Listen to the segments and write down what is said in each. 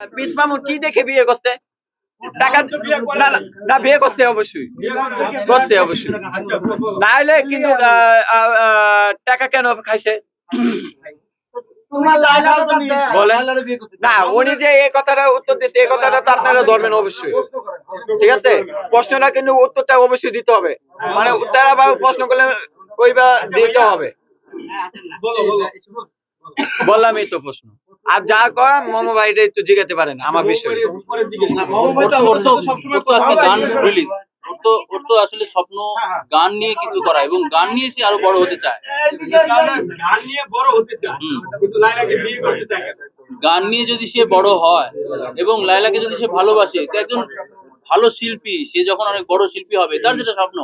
Piece Mamun কি দেখে বিয়ে করছে? টাকা না না, না বিয়ে করছে অবশ্যই। করছে অবশ্যই। না হলে কিন্তু টাকা কেন খাইছে? বলেন। না উনি যে এই কথাটা উত্তর দিচ্ছে এই কথাটা তো আপনারা ধরবেন অবশ্যই। ঠিক আছে? প্রশ্নটা কিন্তু উত্তরটা অবশ্যই দিতে হবে। মানে তারা প্রশ্ন করলে ওইবা দিতে হবে। বললামই তো প্রশ্ন। আর যা করেন মোমো ভাইটা একটু জিজ্ঞাতে পারেন আমার বিষয়ে। গান রিলিজ ওর তো ওর তো আসলে স্বপ্ন গান নিয়ে কিছু করা এবং গান নিয়ে সে আরও বড় হতে চায়। গান নিয়ে বড় হতে চায়। কিন্তু লাইলাকে বিয়ে করতে চায় গান নিয়ে যদি সে বড় হয় এবং লাইলাকে যদি সে ভালোবাসে একজন ভালো শিল্পী সে যখন অনেক বড় শিল্পী হবে তার যেটা স্বপ্ন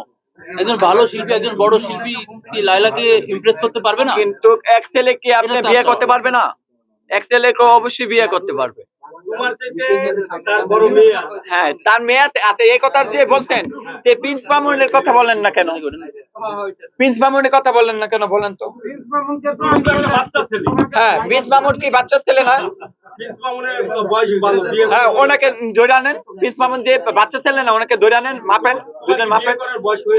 একজন ভালো শিল্পী একজন বড় শিল্পী কি লাইলাকে ইমপ্রেস করতে পারবে না? কিন্তু এক ছেলে কি আপনি বিয়ে করতে পারবে না? এক ছেলে কে অবশ্যই বিয়ে করতে পারবে। হ্যাঁ তার মেয়ে আচ্ছা এই কথা যে বলছেন প্রিন্স মামুনের কথা বলেন না কেন? প্রিন্স মামুনের কথা বলেন না কেন, বলেন তো। হ্যাঁ প্রিন্স মামুন কি বাচ্চা ছেলে না? হ্যাঁ ওনাকে ধরে আনেন। প্রিন্স মামুন যে বাচ্চা ছেলে না, ওনাকে ধরে আনেন, মাপেন, দুজন মাপেন।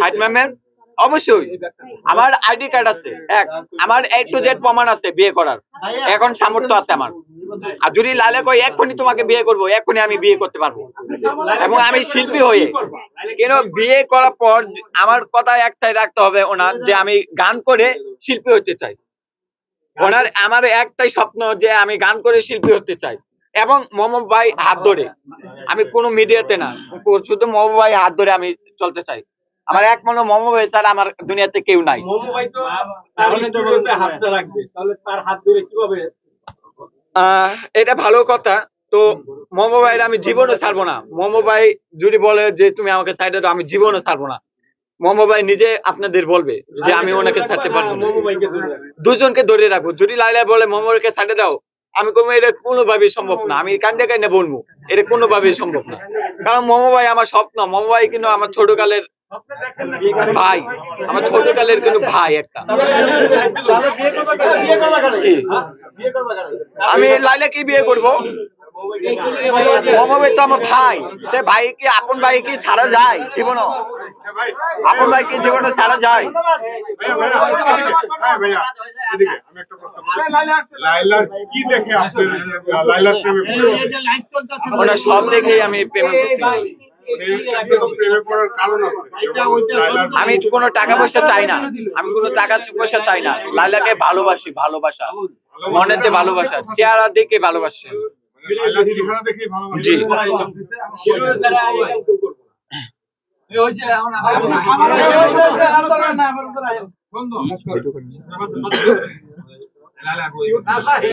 হাইট ম্যামের। অবশ্যই। আমার আইডি কার্ড আছে এক। আমার এ টু জেড প্রমাণ আছে বিয়ে করার। এখন সামর্থ্য আছে আমার। আর যদি লালে কই এক্ষুনি তোমাকে বিয়ে করব এক্ষুনি আমি বিয়ে করতে পারব। এবং আমি শিল্পী হয়ে কেন বিয়ে করার পর আমার কথা একটাই রাখতে হবে ওনার যে আমি গান করে শিল্পী হতে চাই। ওনার আমার একটাই স্বপ্ন যে আমি গান করে শিল্পী হতে চাই। এবং মোমো ভাই হাত ধরে। আমি কোনো মিডিয়াতে না শুধু মোমো ভাই হাত ধরে আমি চলতে চাই। আমার এক মনে মোমো ভাই স্যার আমার দুনিয়াতে কেউ নাই। মোমো ভাই তো তার হাতটা রাখবে। তাহলে তার হাত ধরে কীভাবে এটা ভালো কথা। তো মোমো ভাইয়ের আমি জীবনে ছাড়বো না। মোমো ভাই যদি বলে যে তুমি আমাকে সাইডে দাও আমি জীবনে ছাড়বো না। মোমো ভাই নিজে আপনাদের বলবে যে আমি ওনাকে ছাড়তে পারব না। মোমো ভাইকে ধরে রাখবে। দুজনকে ধরে রাখব। যদি লাইলা বলে মোমোকে সাইডে দাও আমি কোনো এটা কোনোভাবেই সম্ভব না। আমি কান্দে কান্দে বলব এটা কোনোভাবেই সম্ভব না। কারণ মোমো ভাই আমার স্বপ্ন। মোমো ভাই কিন্তু আমার ছোট কালের ভাই আমার ছোট কালের কিন্তু ভাই একটা কি? আমি লাইলাকে বিয়ে করব আমার ভাই তে ভাই কি আপন ভাই কি ছাড়া যায় জীবন আপন ভাই কি জীবনে ছাড়া যায়। হ্যাঁ, কি দেখে সব দেখেই আমি প্রেমে আমি কোনো টাকা পয়সা চাই না আমি কোনো টাকা পয়সা চাই না লাইলাকে ভালোবাসি, ভালোবাসা মনের যে ভালোবাসা, চেহারা দেখে ভালোবাসি। জি। বন্ধু